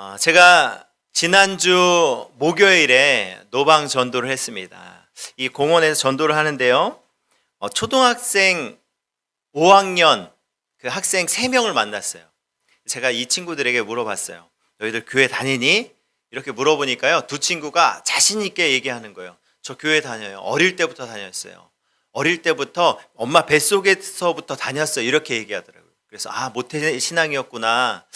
어, 제가 지난주 목요일에 노방 전도를 했습니다. 이 공원에서 전도를 하는데요. 어, 초등학생 5학년 그 학생 3명을 만났어요. 제가 이 친구들에게 물어봤어요. 너희들 교회 다니니? 이렇게 물어보니까요. 두 친구가 자신 있게 얘기하는 거예요. 저 교회 다녀요. 어릴 때부터 다녔어요. 어릴 때부터 엄마 뱃속에서부터 다녔어요. 이렇게 얘기하더라고요. 그래서 아, 모태 신앙이었구나.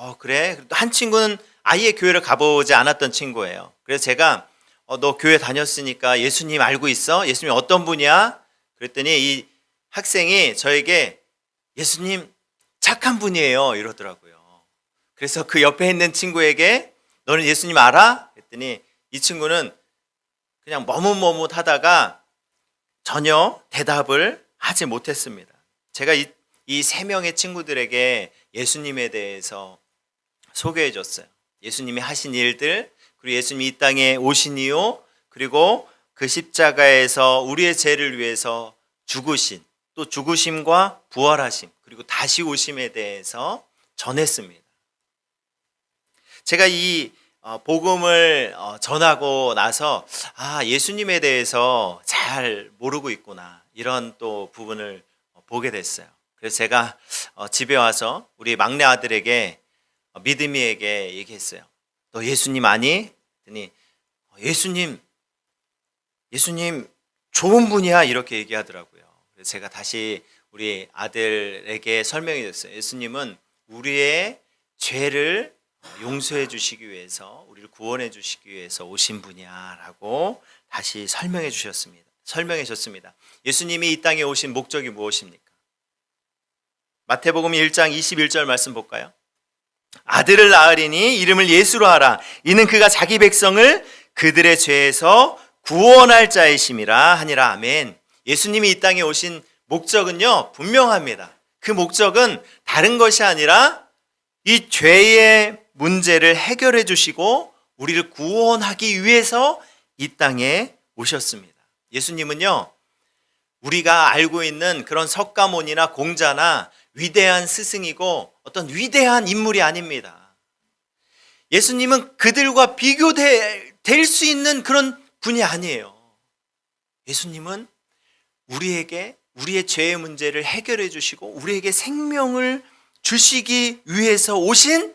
어, 그래. 한 친구는 아예 교회를 가보지 않았던 친구예요. 그래서 제가 어, 너 교회 다녔으니까 예수님 알고 있어? 예수님 어떤 분이야? 그랬더니 이 학생이 저에게 예수님 착한 분이에요. 이러더라고요. 그래서 그 옆에 있는 친구에게 너는 예수님 알아? 그랬더니 이 친구는 그냥 머뭇머뭇 하다가 전혀 대답을 하지 못했습니다. 제가 이, 이세 명의 친구들에게 예수님에 대해서 소개해 줬어요. 예수님이 하신 일들, 그리고 예수님이 이 땅에 오신 이유, 그리고 그 십자가에서 우리의 죄를 위해서 죽으신, 또 죽으심과 부활하심, 그리고 다시 오심에 대해서 전했습니다. 제가 이 어, 복음을 어, 전하고 나서 아 예수님에 대해서 잘 모르고 있구나 이런 또 부분을 어, 보게 됐어요. 그래서 제가 집에 와서 우리 막내 아들에게 믿음이에게 얘기했어요. 너 예수님 아니? 그랬더니 예수님 예수님 좋은 분이야 이렇게 얘기하더라고요. 그래서 제가 다시 우리 아들에게 설명해 줬어요. 예수님은 우리의 죄를 용서해 주시기 위해서 우리를 구원해 주시기 위해서 오신 분이야라고 다시 설명해 주셨습니다. 설명해 줬습니다. 예수님이 이 땅에 오신 목적이 무엇입니까? 마태복음 1장 21절 말씀 볼까요? 아들을 낳으리니 이름을 예수로 하라. 이는 그가 자기 백성을 그들의 죄에서 구원할 자이심이라 하니라. 아멘. 예수님이 이 땅에 오신 목적은요, 분명합니다. 그 목적은 다른 것이 아니라 이 죄의 문제를 해결해 주시고 우리를 구원하기 위해서 이 땅에 오셨습니다. 예수님은요, 우리가 알고 있는 그런 석가모니나 공자나 위대한 스승이고 어떤 위대한 인물이 아닙니다. 예수님은 그들과 비교될 수 있는 그런 분이 아니에요. 예수님은 우리에게 우리의 죄의 문제를 해결해 주시고 우리에게 생명을 주시기 위해서 오신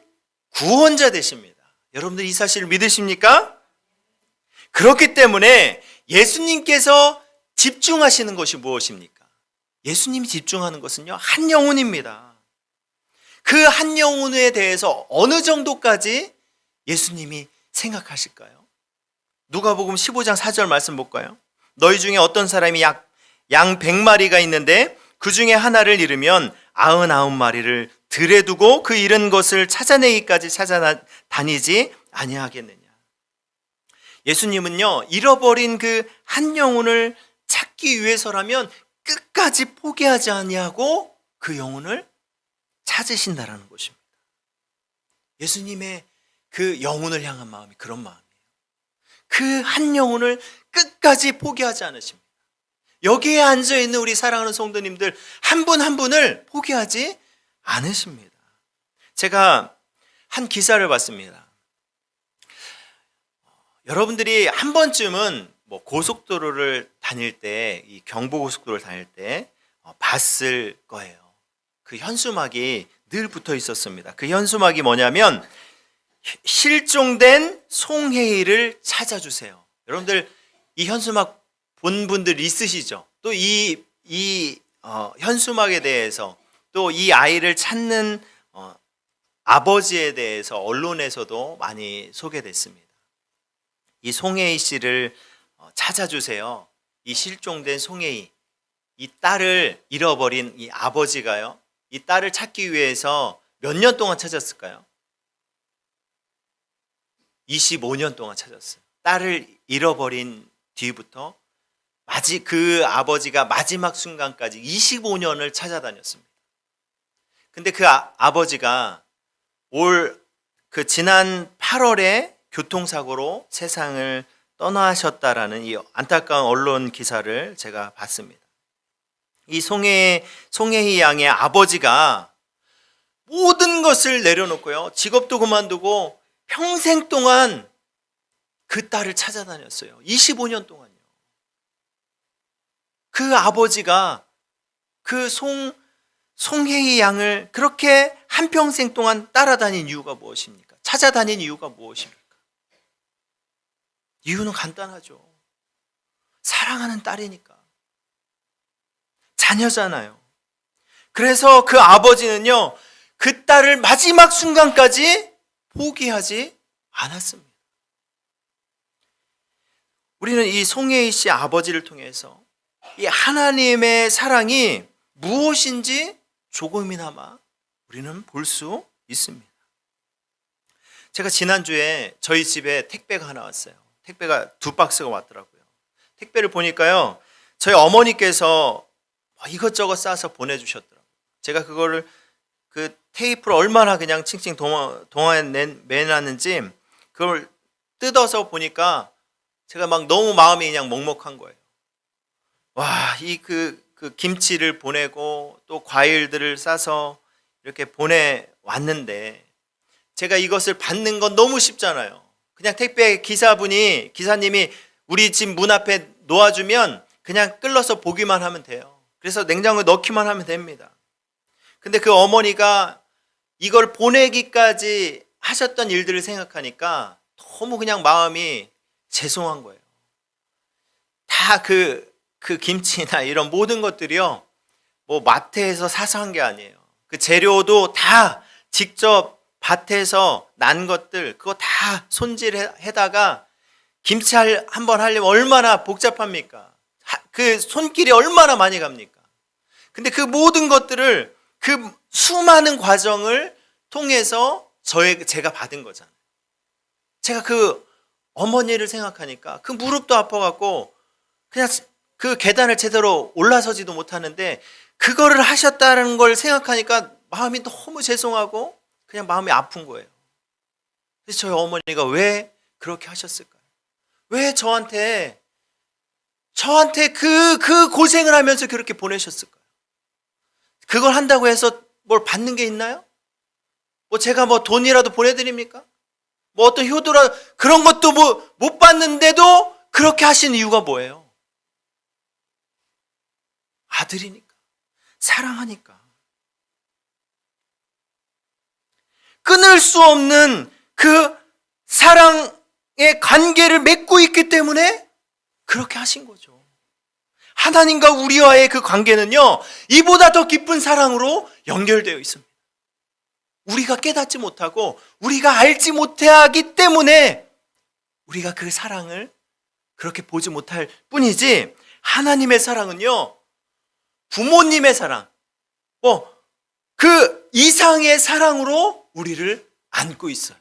구원자 되십니다. 여러분들 이 사실을 믿으십니까? 그렇기 때문에 예수님께서 집중하시는 것이 무엇입니까? 예수님이 집중하는 것은요, 한 영혼입니다. 그 한 영혼에 대해서 어느 정도까지 예수님이 생각하실까요? 누가복음 15장 4절 말씀 볼까요? 너희 중에 어떤 사람이 약, 양 100마리가 있는데 그 중에 하나를 잃으면 99마리를 들에 두고 그 잃은 것을 찾아내기까지 찾아다니지 아니하겠느냐. 예수님은요, 잃어버린 그 한 영혼을 찾기 위해서라면 끝까지 포기하지 아니하고 그 영혼을 찾으신다라는 것입니다. 예수님의 그 영혼을 향한 마음이 그런 마음이에요. 그 한 영혼을 끝까지 포기하지 않으십니다. 여기에 앉아 있는 우리 사랑하는 성도님들 한 분한 분을 포기하지 않으십니다. 제가 한 기사를 봤습니다. 여러분들이 한 번쯤은 뭐 고속도로를 다닐 때, 이 경부고속도로를 다닐 때 어, 봤을 거예요. 그 현수막이 늘 붙어 있었습니다. 그 현수막이 뭐냐면 실종된 송혜이를 찾아주세요. 여러분들 이 현수막 본 분들 있으시죠? 또 이 이 어, 현수막에 대해서 또 이 아이를 찾는 어, 아버지에 대해서 언론에서도 많이 소개됐습니다. 이 송혜이 씨를 어, 찾아주세요. 이 실종된 송혜이, 이 딸을 잃어버린 이 아버지가요. 이 딸을 찾기 위해서 몇 년 동안 찾았을까요? 25년 동안 찾았어요. 딸을 잃어버린 뒤부터 마지 그 아버지가 마지막 순간까지 25년을 찾아다녔습니다. 근데 그 아, 아버지가 올 그 지난 8월에 교통사고로 세상을 떠나셨다라는 이 안타까운 언론 기사를 제가 봤습니다. 이 송혜 송혜희 양의 아버지가 모든 것을 내려놓고요. 직업도 그만두고 평생 동안 그 딸을 찾아다녔어요. 25년 동안요. 그 아버지가 그 송, 송혜이 양을 그렇게 한평생 동안 따라다닌 이유가 무엇입니까? 찾아다닌 이유가 무엇입니까? 이유는 간단하죠. 사랑하는 딸이니까. 자녀잖아요. 그래서 그 아버지는요, 그 딸을 마지막 순간까지 포기하지 않았습니다. 우리는 이 송혜희 씨 아버지를 통해서 이 하나님의 사랑이 무엇인지 조금이나마 우리는 볼 수 있습니다. 제가 지난주에 저희 집에 택배가 하나 왔어요. 택배가 두 박스가 왔더라고요. 택배를 보니까요, 저희 어머니께서 뭐 이것저것 싸서 보내주셨더라고요. 제가 그거를 그 테이프를 얼마나 그냥 칭칭 동화, 동화에 매놨는지 그걸 뜯어서 보니까 제가 막 너무 마음이 그냥 먹먹한 거예요. 와, 이 그 그 김치를 보내고 또 과일들을 싸서 이렇게 보내 왔는데 제가 이것을 받는 건 너무 쉽잖아요. 그냥 택배 기사분이 기사님이 우리 집 문 앞에 놓아주면 그냥 끌러서 보기만 하면 돼요. 그래서 냉장고에 넣기만 하면 됩니다. 근데 그 어머니가 이걸 보내기까지 하셨던 일들을 생각하니까 너무 그냥 마음이 죄송한 거예요. 다 그, 그 김치나 이런 모든 것들이요. 뭐 마트에서 사서 한 게 아니에요. 그 재료도 다 직접 밭에서 난 것들, 그거 다 손질해다가 김치 한 번 하려면 얼마나 복잡합니까? 그 손길이 얼마나 많이 갑니까? 근데 그 모든 것들을 그 수많은 과정을 통해서 저의 제가 받은 거잖아요. 제가 그 어머니를 생각하니까 그 무릎도 아파갖고 그냥 그 계단을 제대로 올라서지도 못하는데 그거를 하셨다는 걸 생각하니까 마음이 너무 죄송하고 그냥 마음이 아픈 거예요. 그래서 저희 어머니가 왜 그렇게 하셨을까요? 왜 저한테 저한테 그, 그 고생을 하면서 그렇게 보내셨을까요? 그걸 한다고 해서 뭘 받는 게 있나요? 뭐 제가 뭐 돈이라도 보내드립니까? 뭐 어떤 효도라 그런 것도 뭐 못 받는데도 그렇게 하신 이유가 뭐예요? 아들이니까. 사랑하니까. 끊을 수 없는 그 사랑의 관계를 맺고 있기 때문에 그렇게 하신 거죠. 하나님과 우리와의 그 관계는요, 이보다 더 깊은 사랑으로 연결되어 있습니다. 우리가 깨닫지 못하고, 우리가 알지 못하기 때문에 우리가 그 사랑을 그렇게 보지 못할 뿐이지, 하나님의 사랑은요, 부모님의 사랑, 뭐, 그 이상의 사랑으로 우리를 안고 있어요.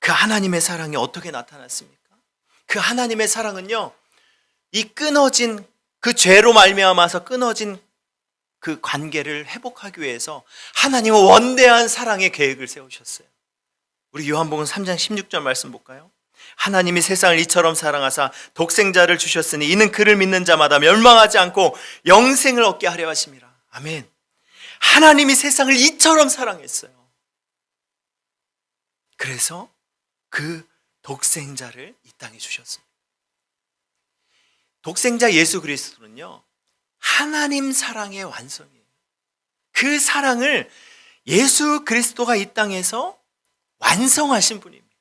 그 하나님의 사랑이 어떻게 나타났습니까? 그 하나님의 사랑은요, 이 끊어진 그 죄로 말미암아서 끊어진 그 관계를 회복하기 위해서 하나님은 원대한 사랑의 계획을 세우셨어요. 우리 요한복음 3장 16절 말씀 볼까요? 하나님이 세상을 이처럼 사랑하사 독생자를 주셨으니 이는 그를 믿는 자마다 멸망하지 않고 영생을 얻게 하려 하심이라. 아멘. 하나님이 세상을 이처럼 사랑했어요. 그래서 그 독생자를 이 땅에 주셨습니다. 독생자 예수 그리스도는요, 하나님 사랑의 완성이에요. 그 사랑을 예수 그리스도가 이 땅에서 완성하신 분입니다.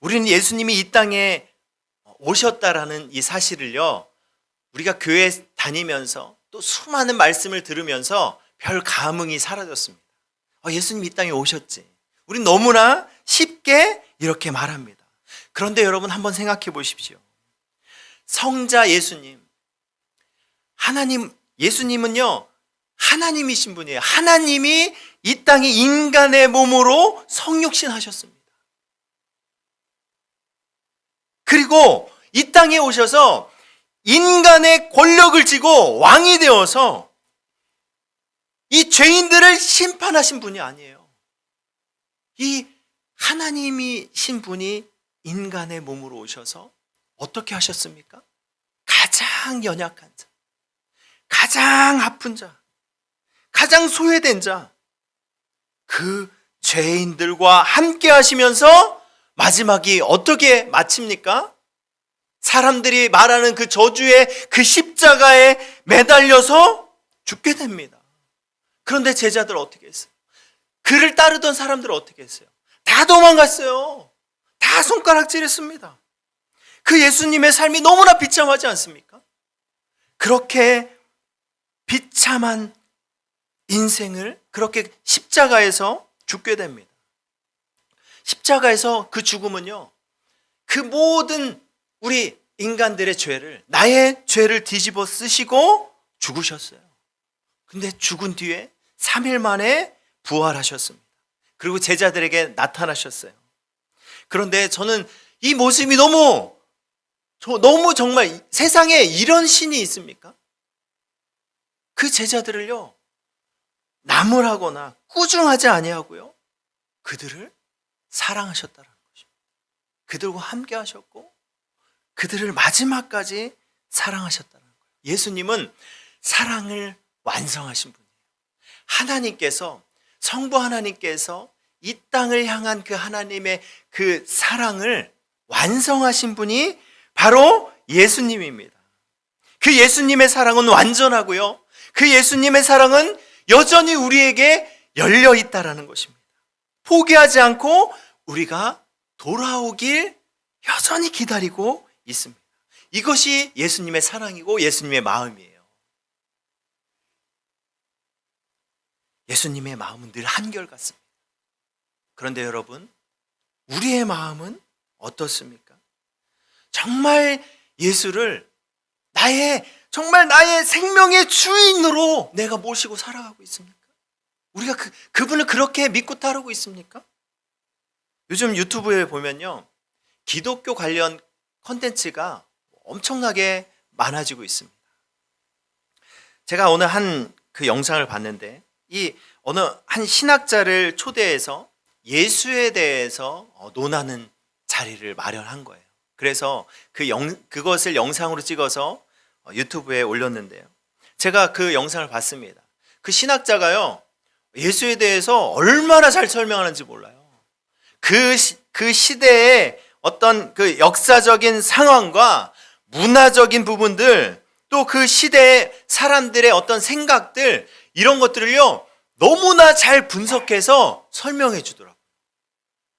우리는 예수님이 이 땅에 오셨다라는 이 사실을요, 우리가 교회 다니면서 또 수많은 말씀을 들으면서 별 감흥이 사라졌습니다. 어, 예수님 이 땅에 오셨지. 우리 너무나 쉽게 이렇게 말합니다. 그런데 여러분 한번 생각해 보십시오. 성자 예수님. 하나님, 예수님은요, 하나님이신 분이에요. 하나님이 이 땅에 인간의 몸으로 성육신 하셨습니다. 그리고 이 땅에 오셔서 인간의 권력을 쥐고 왕이 되어서 이 죄인들을 심판하신 분이 아니에요. 이 하나님이신 분이 인간의 몸으로 오셔서 어떻게 하셨습니까? 가장 연약한 자, 가장 아픈 자, 가장 소외된 자, 그 죄인들과 함께 하시면서 마지막이 어떻게 마칩니까? 사람들이 말하는 그 저주의 그 십자가에 매달려서 죽게 됩니다. 그런데 제자들 어떻게 했어요? 그를 따르던 사람들 어떻게 했어요? 다 도망갔어요. 다 손가락질했습니다. 그 예수님의 삶이 너무나 비참하지 않습니까? 그렇게 비참한 인생을 그렇게 십자가에서 죽게 됩니다. 십자가에서 그 죽음은요, 그 모든 우리 인간들의 죄를, 나의 죄를 뒤집어 쓰시고 죽으셨어요. 근데 죽은 뒤에 3일 만에 부활하셨습니다. 그리고 제자들에게 나타나셨어요. 그런데 저는 이 모습이 너무, 저 너무 정말 세상에 이런 신이 있습니까? 그 제자들을요, 나무라거나 꾸중하지 아니하고요, 그들을 사랑하셨다는 것입니다. 그들과 함께 하셨고, 그들을 마지막까지 사랑하셨다는 거예요. 예수님은 사랑을 완성하신 분이에요. 하나님께서, 성부 하나님께서 이 땅을 향한 그 하나님의 그 사랑을 완성하신 분이 바로 예수님입니다. 그 예수님의 사랑은 완전하고요. 그 예수님의 사랑은 여전히 우리에게 열려 있다라는 것입니다. 포기하지 않고 우리가 돌아오길 여전히 기다리고 있습니다. 이것이 예수님의 사랑이고 예수님의 마음이에요. 예수님의 마음은 늘 한결같습니다. 그런데 여러분, 우리의 마음은 어떻습니까? 정말 예수를 나의 정말 나의 생명의 주인으로 내가 모시고 살아가고 있습니까? 우리가 그, 그분을 그렇게 믿고 따르고 있습니까? 요즘 유튜브에 보면요. 기독교 관련 컨텐츠가 엄청나게 많아지고 있습니다. 제가 오늘 한 그 영상을 봤는데 이 어느 한 신학자를 초대해서 예수에 대해서 어, 논하는 자리를 마련한 거예요. 그래서 그 영, 그것을 영상으로 찍어서 어, 유튜브에 올렸는데요. 제가 그 영상을 봤습니다. 그 신학자가요, 예수에 대해서 얼마나 잘 설명하는지 몰라요. 그, 시, 그 시대의 어떤 그 역사적인 상황과 문화적인 부분들, 또 그 시대의 사람들의 어떤 생각들, 이런 것들을요, 너무나 잘 분석해서 설명해 주더라고요.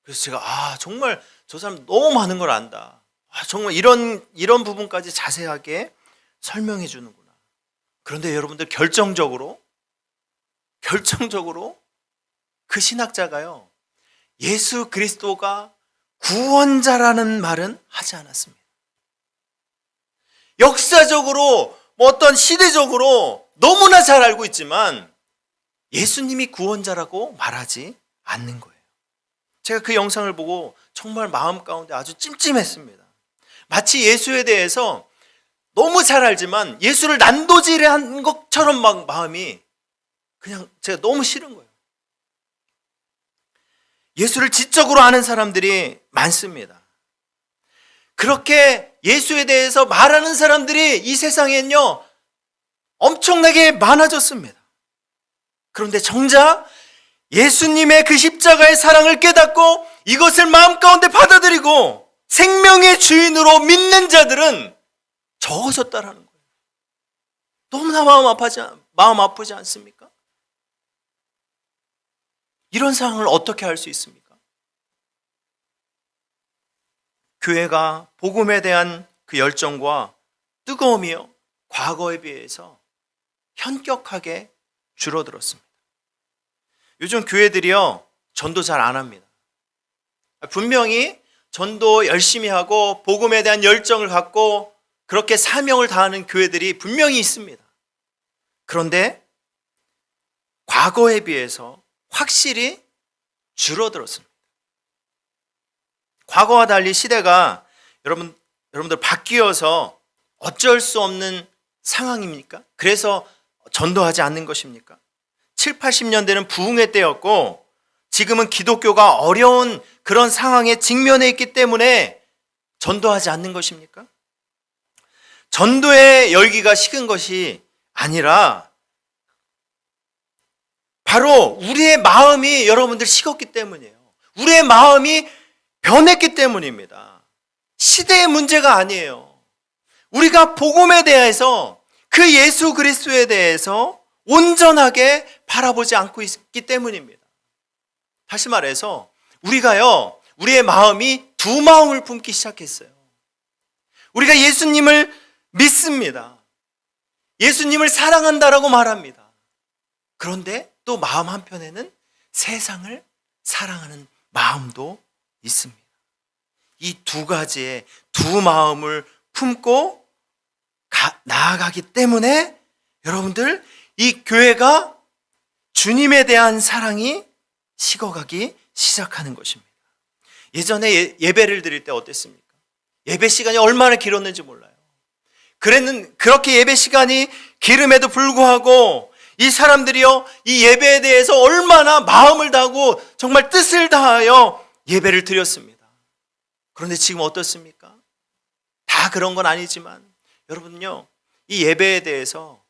그래서 제가, 아, 정말 저 사람 너무 많은 걸 안다. 아, 정말 이런, 이런 부분까지 자세하게 설명해 주는구나. 그런데 여러분들 결정적으로, 결정적으로 그 신학자가요, 예수 그리스도가 구원자라는 말은 하지 않았습니다. 역사적으로, 뭐 어떤 시대적으로 너무나 잘 알고 있지만 예수님이 구원자라고 말하지 않는 거예요. 제가 그 영상을 보고 정말 마음 가운데 아주 찜찜했습니다. 마치 예수에 대해서 너무 잘 알지만 예수를 난도질한 것처럼 막 마음이 그냥 제가 너무 싫은 거예요. 예수를 지적으로 아는 사람들이 많습니다. 그렇게 예수에 대해서 말하는 사람들이 이 세상엔요, 엄청나게 많아졌습니다. 그런데 정작 예수님의 그 십자가의 사랑을 깨닫고 이것을 마음 가운데 받아들이고 생명의 주인으로 믿는 자들은 적어졌다라는 거예요. 너무나 마음 아프지, 마음 아프지 않습니까? 이런 상황을 어떻게 할 수 있습니까? 교회가 복음에 대한 그 열정과 뜨거움이요, 과거에 비해서 현격하게 줄어들었습니다. 요즘 교회들이요, 전도 잘 안 합니다. 분명히 전도 열심히 하고 복음에 대한 열정을 갖고 그렇게 사명을 다하는 교회들이 분명히 있습니다. 그런데 과거에 비해서 확실히 줄어들었습니다. 과거와 달리 시대가 여러분 여러분들 바뀌어서 어쩔 수 없는 상황입니까? 그래서 전도하지 않는 것입니까? 7, 80년대는 부흥의 때였고 지금은 기독교가 어려운 그런 상황에 직면해 있기 때문에 전도하지 않는 것입니까? 전도의 열기가 식은 것이 아니라 바로 우리의 마음이 여러분들 식었기 때문이에요. 우리의 마음이 변했기 때문입니다. 시대의 문제가 아니에요. 우리가 복음에 대해서 그 예수 그리스도에 대해서 온전하게 바라보지 않고 있기 때문입니다. 다시 말해서 우리가요, 우리의 마음이 두 마음을 품기 시작했어요. 우리가 예수님을 믿습니다. 예수님을 사랑한다라고 말합니다. 그런데 또 마음 한편에는 세상을 사랑하는 마음도 있습니다. 이 두 가지의 두 마음을 품고 가- 나아가기 때문에 여러분들 이 교회가 주님에 대한 사랑이 식어가기 시작하는 것입니다. 예전에 예- 예배를 드릴 때 어땠습니까? 예배 시간이 얼마나 길었는지 몰라요. 그랬는 그렇게 예배 시간이 기름에도 불구하고 이 사람들이요 이 예배에 대해서 얼마나 마음을 다하고 정말 뜻을 다하여 예배를 드렸습니다. 그런데 지금 어떻습니까? 다 그런 건 아니지만 여러분요 이 예배에 대해서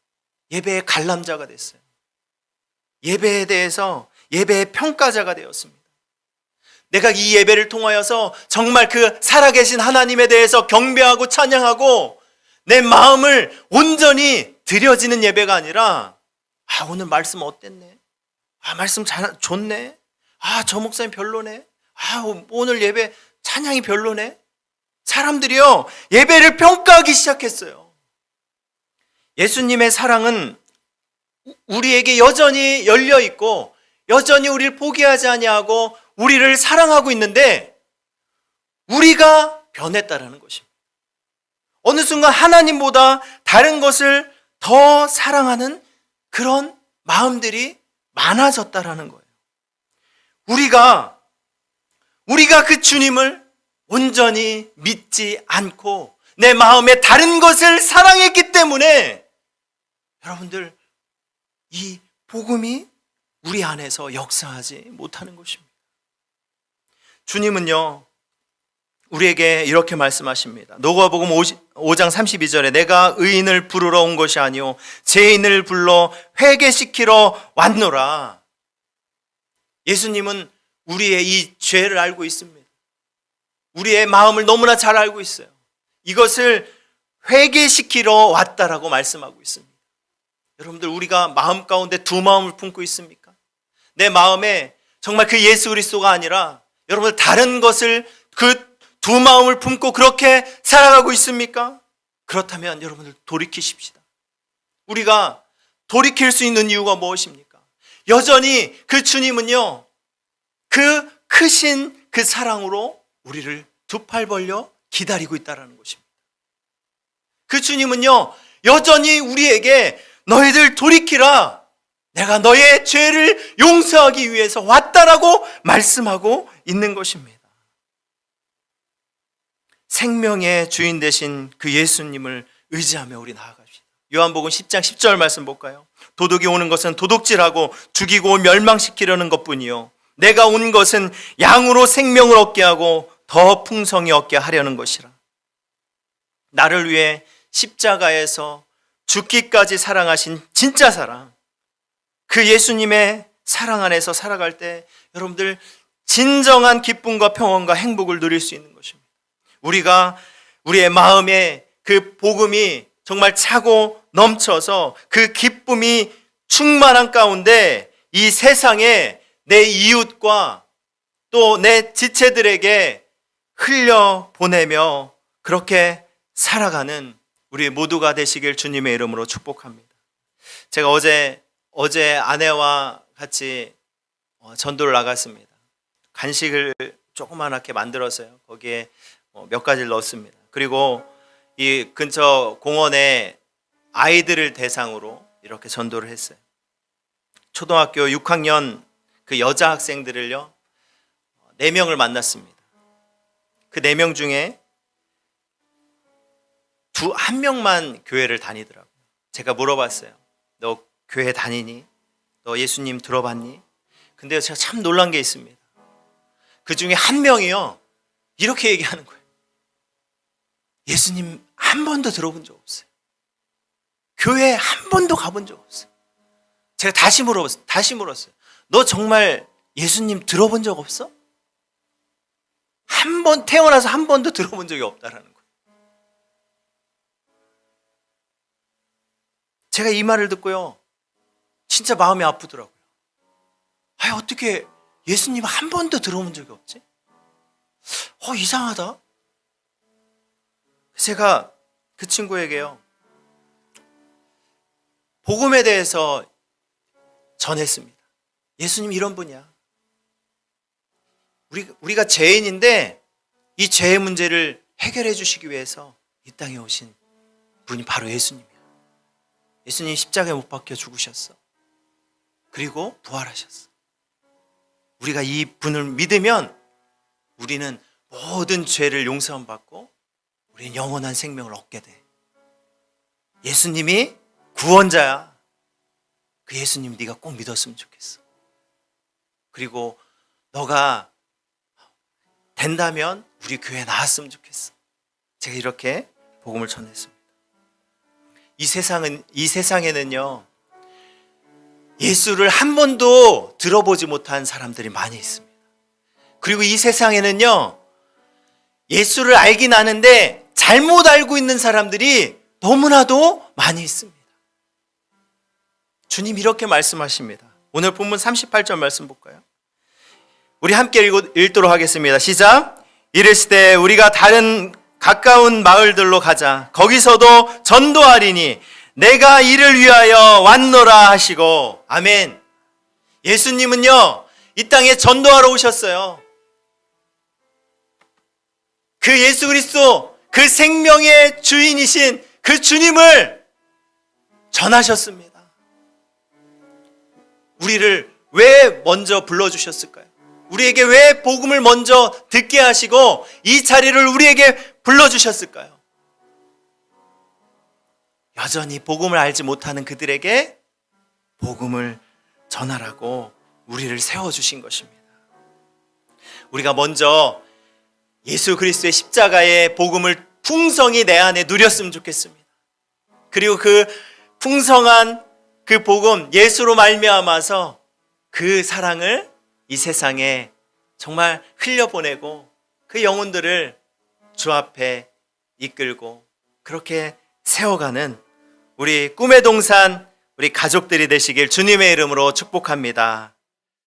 예배의 관람자가 됐어요. 예배에 대해서 예배의 평가자가 되었습니다. 내가 이 예배를 통하여서 정말 그 살아계신 하나님에 대해서 경배하고 찬양하고 내 마음을 온전히 드려지는 예배가 아니라 아 오늘 말씀 어땠네? 아 말씀 잘 좋네? 아 저 목사님 별로네? 아 오늘 예배 찬양이 별로네? 사람들이요 예배를 평가하기 시작했어요. 예수님의 사랑은 우리에게 여전히 열려 있고 여전히 우리를 포기하지 아니하고 우리를 사랑하고 있는데 우리가 변했다라는 것입니다. 어느 순간 하나님보다 다른 것을 더 사랑하는 그런 마음들이 많아졌다라는 거예요. 우리가 우리가 그 주님을 온전히 믿지 않고 내 마음에 다른 것을 사랑했기 때문에 여러분들 이 복음이 우리 안에서 역사하지 못하는 것입니다. 주님은요, 우리에게 이렇게 말씀하십니다. 노가복음 5장 32절에 내가 의인을 부르러 온 것이 아니요 죄인을 불러 회개시키러 왔노라. 예수님은 우리의 이 죄를 알고 있습니다. 우리의 마음을 너무나 잘 알고 있어요. 이것을 회개시키러 왔다라고 말씀하고 있습니다. 여러분들 우리가 마음 가운데 두 마음을 품고 있습니까? 내 마음에 정말 그 예수 그리스도가 아니라 여러분들 다른 것을 그 두 마음을 품고 그렇게 살아가고 있습니까? 그렇다면 여러분들 돌이키십시다. 우리가 돌이킬 수 있는 이유가 무엇입니까? 여전히 그 주님은요, 그 크신 그 사랑으로 우리를 두 팔 벌려 기다리고 있다는 것입니다. 그 주님은요, 여전히 우리에게 너희들 돌이키라. 내가 너의 죄를 용서하기 위해서 왔다라고 말씀하고 있는 것입니다. 생명의 주인 되신 그 예수님을 의지하며 우리 나아갑시다. 요한복음 10장 10절 말씀 볼까요? 도둑이 오는 것은 도둑질하고 죽이고 멸망시키려는 것뿐이요. 내가 온 것은 양으로 생명을 얻게 하고 더 풍성히 얻게 하려는 것이라. 나를 위해 십자가에서 죽기까지 사랑하신 진짜 사랑. 그 예수님의 사랑 안에서 살아갈 때 여러분들 진정한 기쁨과 평온과 행복을 누릴 수 있는 것입니다. 우리가 우리의 마음에 그 복음이 정말 차고 넘쳐서 그 기쁨이 충만한 가운데 이 세상에 내 이웃과 또 내 지체들에게 흘려 보내며 그렇게 살아가는 우리 모두가 되시길 주님의 이름으로 축복합니다. 제가 어제 어제 아내와 같이 어, 전도를 나갔습니다. 간식을 조그만하게 만들었어요. 거기에 어, 몇 가지를 넣었습니다. 그리고 이 근처 공원에 아이들을 대상으로 이렇게 전도를 했어요. 초등학교 6학년 그 여자 학생들을요, 네 명을 만났습니다. 그 네 명 중에 두 한 명만 교회를 다니더라고요. 제가 물어봤어요. 너 교회 다니니? 너 예수님 들어봤니? 근데 제가 참 놀란 게 있습니다. 그 중에 한 명이요, 이렇게 얘기하는 거예요. 예수님 한 번도 들어본 적 없어요. 교회 한 번도 가본 적 없어요. 제가 다시 물어봤어요. 다시 물었어요. 너 정말 예수님 들어본 적 없어? 한 번 태어나서 한 번도 들어본 적이 없다라는 거예요. 제가 이 말을 듣고요. 진짜 마음이 아프더라고요. 아, 어떻게 예수님 한 번도 들어본 적이 없지? 어, 이상하다. 제가 그 친구에게요. 복음에 대해서 전했습니다. 예수님 이런 분이야. 우리, 우리가 죄인인데 이 죄의 문제를 해결해 주시기 위해서 이 땅에 오신 분이 바로 예수님이야. 예수님 십자가에 못 박혀 죽으셨어. 그리고 부활하셨어. 우리가 이 분을 믿으면 우리는 모든 죄를 용서함 받고 우리는 영원한 생명을 얻게 돼. 예수님이 구원자야. 그 예수님 네가 꼭 믿었으면 좋겠어. 그리고 너가 된다면 우리 교회 나왔으면 좋겠어. 제가 이렇게 복음을 전했습니다. 이 세상은 이 세상에는요. 예수를 한 번도 들어보지 못한 사람들이 많이 있습니다. 그리고 이 세상에는요. 예수를 알긴 아는데 잘못 알고 있는 사람들이 너무나도 많이 있습니다. 주님 이렇게 말씀하십니다. 오늘 본문 38절 말씀 볼까요? 우리 함께 읽- 읽도록 하겠습니다. 시작. 이르시되 우리가 다른 가까운 마을들로 가자. 거기서도 전도하리니 내가 이를 위하여 왔노라 하시고 아멘. 예수님은요. 이 땅에 전도하러 오셨어요. 그 예수 그리스도 그 생명의 주인이신 그 주님을 전하셨습니다. 우리를 왜 먼저 불러주셨을까요? 우리에게 왜 복음을 먼저 듣게 하시고 이 자리를 우리에게 불러주셨을까요? 여전히 복음을 알지 못하는 그들에게 복음을 전하라고 우리를 세워주신 것입니다. 우리가 먼저 예수 그리스도의 십자가의 복음을 풍성히 내 안에 누렸으면 좋겠습니다. 그리고 그 풍성한 그 복음 예수로 말미암아서 그 사랑을 이 세상에 정말 흘려보내고 그 영혼들을 주 앞에 이끌고 그렇게 세워가는 우리 꿈의 동산 우리 가족들이 되시길 주님의 이름으로 축복합니다.